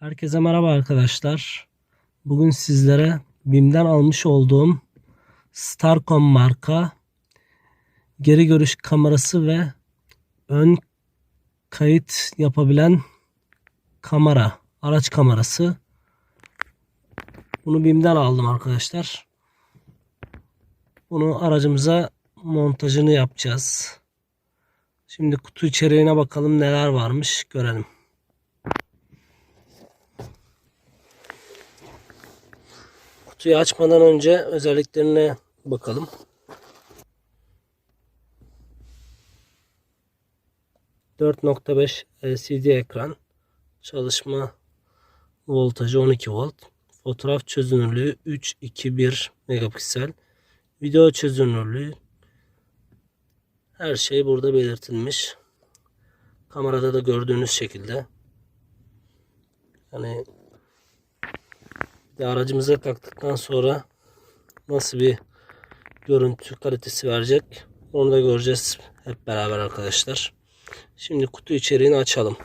Herkese merhaba arkadaşlar. Bugün sizlere BİM'den almış olduğum Starcom marka geri görüş kamerası ve ön kayıt yapabilen kamera, araç kamerası. Bunu BİM'den aldım arkadaşlar. Bunu aracımıza montajını yapacağız. Şimdi kutu içeriğine bakalım neler varmış görelim. Kutuyu açmadan önce özelliklerine bakalım. ...4.5 LCD ekran... ...çalışma voltajı 12 volt... ...fotoğraf çözünürlüğü 3.2.1 megapiksel... ...video çözünürlüğü... ...her şey burada belirtilmiş... ...kamerada da gördüğünüz şekilde... ...hani ve aracımıza taktıktan sonra nasıl bir görüntü kalitesi verecek onu da göreceğiz hep beraber arkadaşlar. Şimdi kutu içeriğini açalım.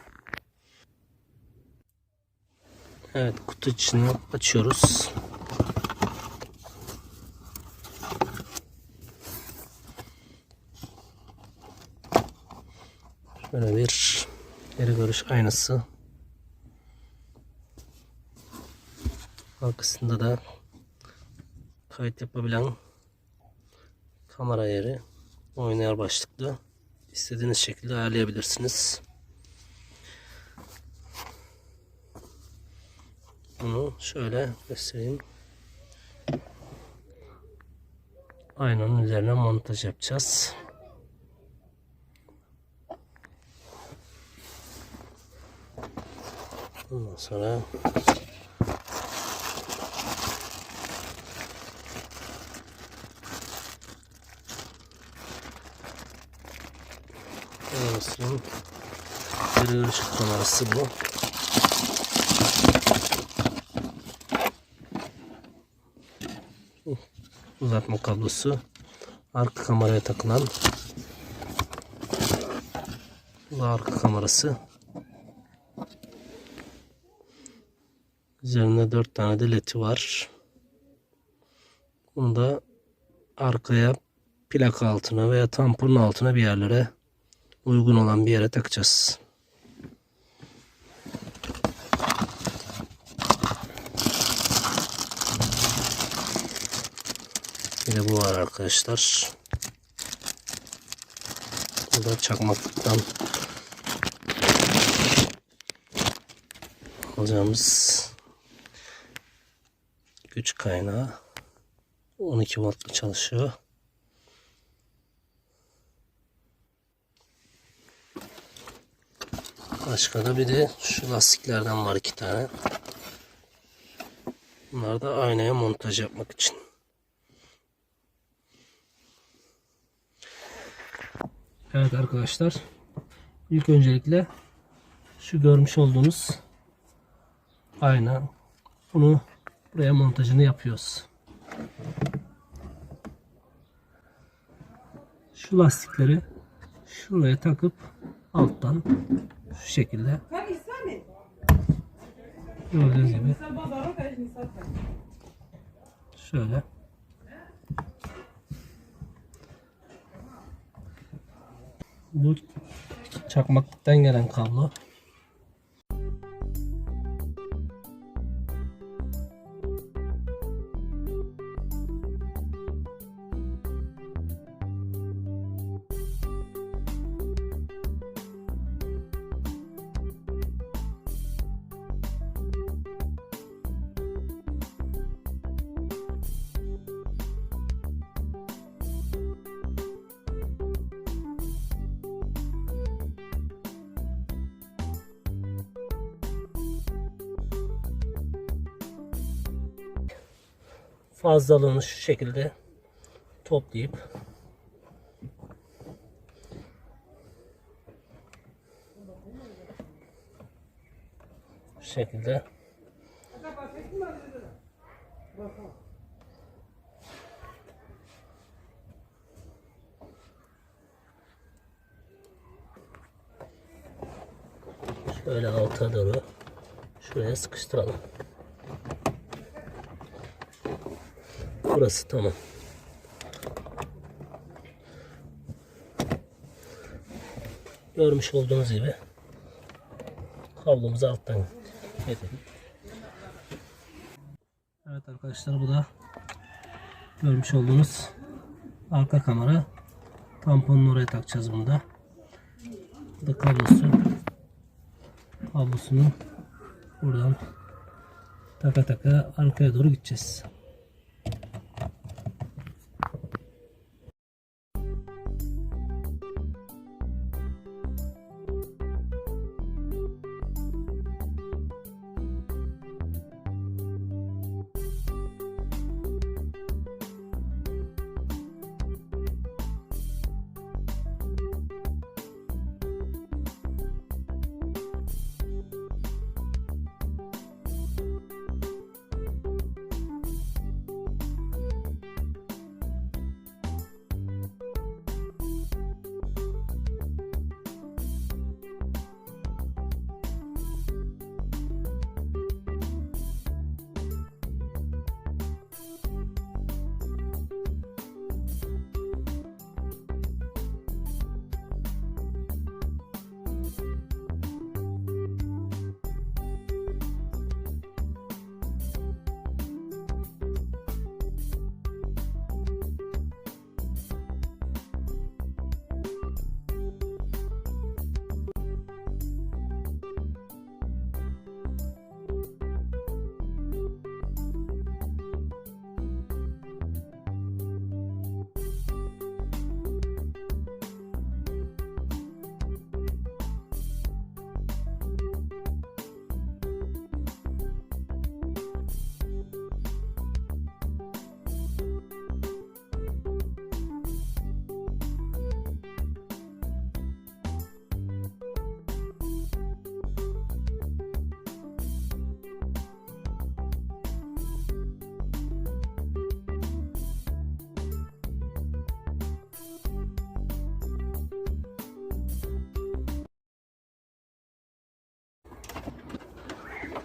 Evet kutu içini açıyoruz. Şöyle bir geri görüş aynası. Arkasında da kayıt yapabilen kamera yeri oynar başlıklı. İstediğiniz şekilde ayarlayabilirsiniz. Bunu şöyle göstereyim. Aynanın üzerine montaj yapacağız. Ondan sonra Kamerasının geri kamerası bu. Uzatma kablosu. Arka kameraya takılan bu da arka kamerası. Üzerinde dört tane de ledi var. Bunu da arkaya plaka altına veya tamponun altına bir yerlere uygun olan bir yere takacağız. De bu var arkadaşlar. Bu da çakmaklıktan alacağımız güç kaynağı 12 voltla çalışıyor. Başka da bir de şu lastiklerden var iki tane. Bunlar da aynaya montaj yapmak için. Evet arkadaşlar. İlk öncelikle şu görmüş olduğunuz ayna. Bunu buraya montajını yapıyoruz. Şu lastikleri şuraya takıp alttan şu şekilde gördüğünüz gibi şöyle bu çakmaklıktan gelen kablo fazlalığını şu şekilde toplayıp şu şekilde şöyle alta doğru Şuraya sıkıştıralım. Burası tamam. Görmüş olduğunuz gibi kablomuzu alttan getirdik. Evet arkadaşlar bu da görmüş olduğunuz arka kamera tamponunu oraya takacağız bunda. Bu da kablosu. Kablosunu buradan taka taka arkaya doğru gideceğiz.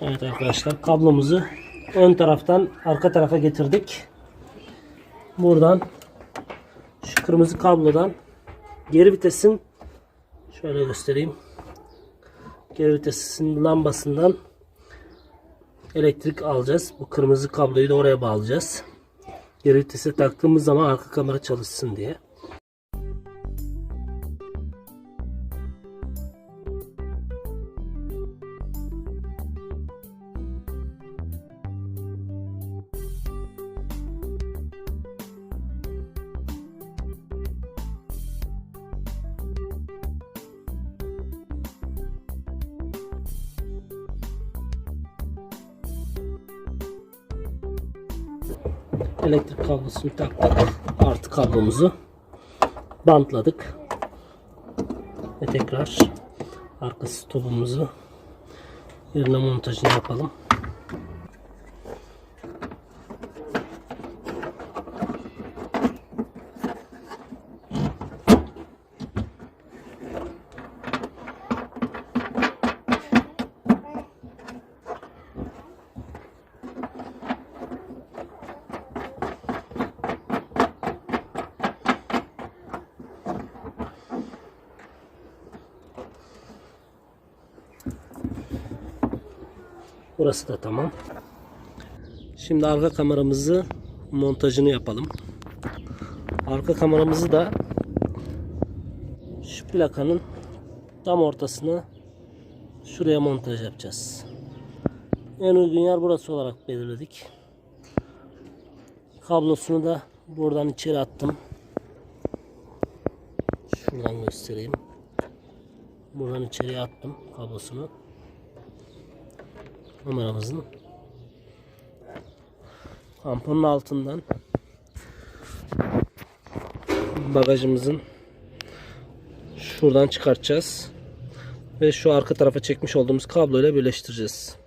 Evet arkadaşlar kablomuzu ön taraftan arka tarafa getirdik. Buradan şu kırmızı kablodan geri vitesin şöyle göstereyim. Geri vitesin lambasından elektrik alacağız. Bu kırmızı kabloyu da oraya bağlayacağız. Geri vitese taktığımız zaman arka kamera çalışsın diye. Elektrik kablosunu taktık. Artı kablomuzu bantladık. Ve tekrar arka stopumuzu yerine montajını yapalım. Burası da tamam. Şimdi arka kameramızı montajını yapalım. Arka kameramızı da şu plakanın tam ortasına şuraya montaj yapacağız. En uygun yer burası olarak belirledik. Kablosunu da buradan içeri attım. Şuradan göstereyim. Buradan içeriye attım kablosunu kameramızın kamponun altından bagajımızın şuradan çıkartacağız ve şu arka tarafa çekmiş olduğumuz kabloyla birleştireceğiz.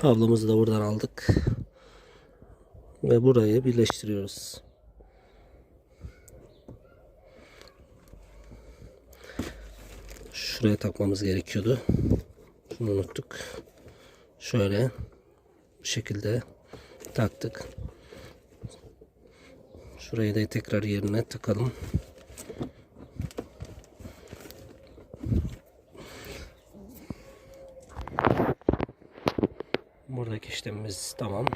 Kablomuzu da buradan aldık. Ve burayı birleştiriyoruz. Şuraya takmamız gerekiyordu. Şunu unuttuk. Şöyle bu şekilde taktık. Şurayı da tekrar yerine takalım. İşlemimiz tamam.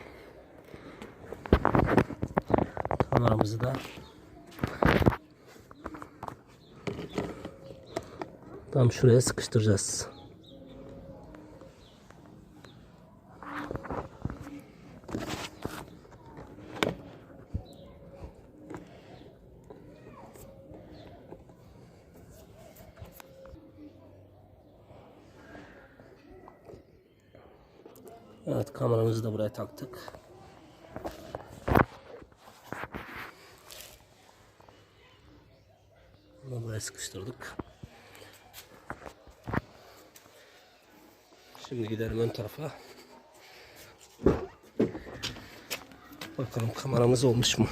Kameramızı da tam şuraya sıkıştıracağız. Evet kameramızı da buraya taktık. Bunu buraya sıkıştırdık. Şimdi gidelim ön tarafa. Bakalım kameramız olmuş mu?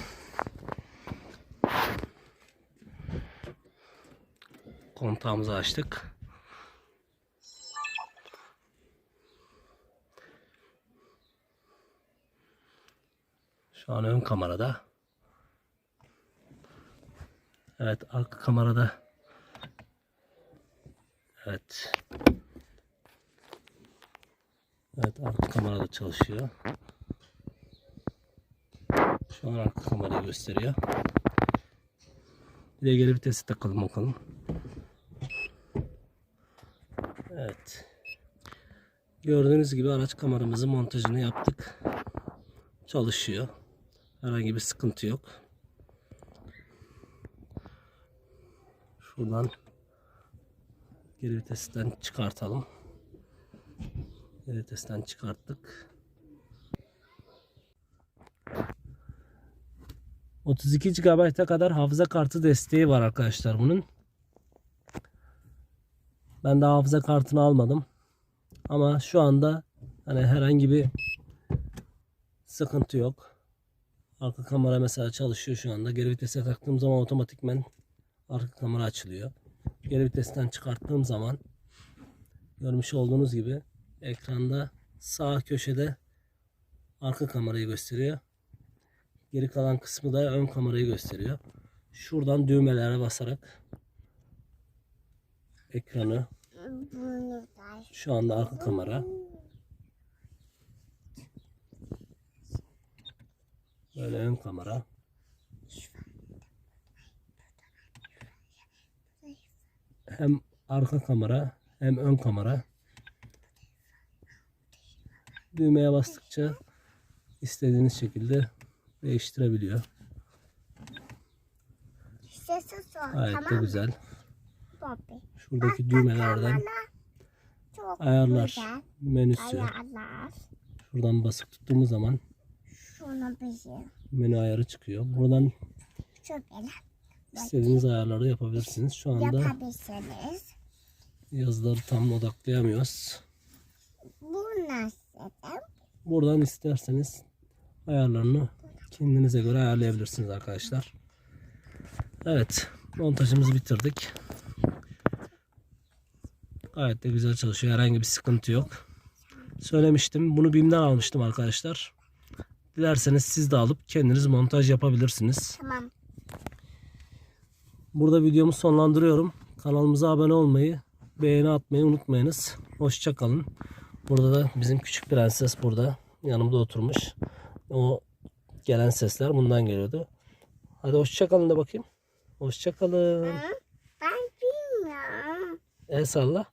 Kontağımızı açtık. Şu an ön kamerada. Evet arka kamerada. Evet. Evet arka kamerada çalışıyor. Şu an arka kamerayı gösteriyor. Bir de geri vitesi takalım bakalım. Evet. Gördüğünüz gibi araç kameramızın montajını yaptık. Çalışıyor. Herhangi bir sıkıntı yok. Şuradan geri vitesten çıkartalım. Geri vitesten çıkarttık. 32 GB'a kadar hafıza kartı desteği var arkadaşlar bunun. Ben daha hafıza kartını almadım. Ama şu anda hani herhangi bir sıkıntı yok. Arka kamera mesela çalışıyor şu anda. Geri vitese taktığım zaman otomatikmen arka kamera açılıyor. Geri vitesten çıkarttığım zaman görmüş olduğunuz gibi ekranda sağ köşede arka kamerayı gösteriyor. Geri kalan kısmı da ön kamerayı gösteriyor. Şuradan düğmelere basarak ekranı şu anda arka kamera böyle ön kamera hem arka kamera hem ön kamera düğmeye bastıkça istediğiniz şekilde değiştirebiliyor. sesi sor Gayet de tamam güzel. Bobby? Şuradaki düğmelerden ayarlar menüsü. ayarlar. Şuradan basıp tuttuğumuz zaman Bizim menü ayarı çıkıyor. Buradan şöyle istediğiniz ayarları yapabilirsiniz. Şu anda yapabilirsiniz. yazıları tam odaklayamıyoruz. Bu nasıl? Buradan isterseniz ayarlarını kendinize göre ayarlayabilirsiniz arkadaşlar. Evet, montajımızı bitirdik. Gayet de güzel çalışıyor. Herhangi bir sıkıntı yok. Söylemiştim. Bunu BİM'den almıştım arkadaşlar. Dilerseniz siz de alıp kendiniz montaj yapabilirsiniz. Tamam. Burada videomu sonlandırıyorum. Kanalımıza abone olmayı, beğeni atmayı unutmayınız. Hoşça kalın. Burada da bizim küçük prenses burada yanımda oturmuş. O gelen sesler bundan geliyordu. Hadi hoşça kalın da bakayım. Hoşça kalın. Ben bilmiyorum. El salla.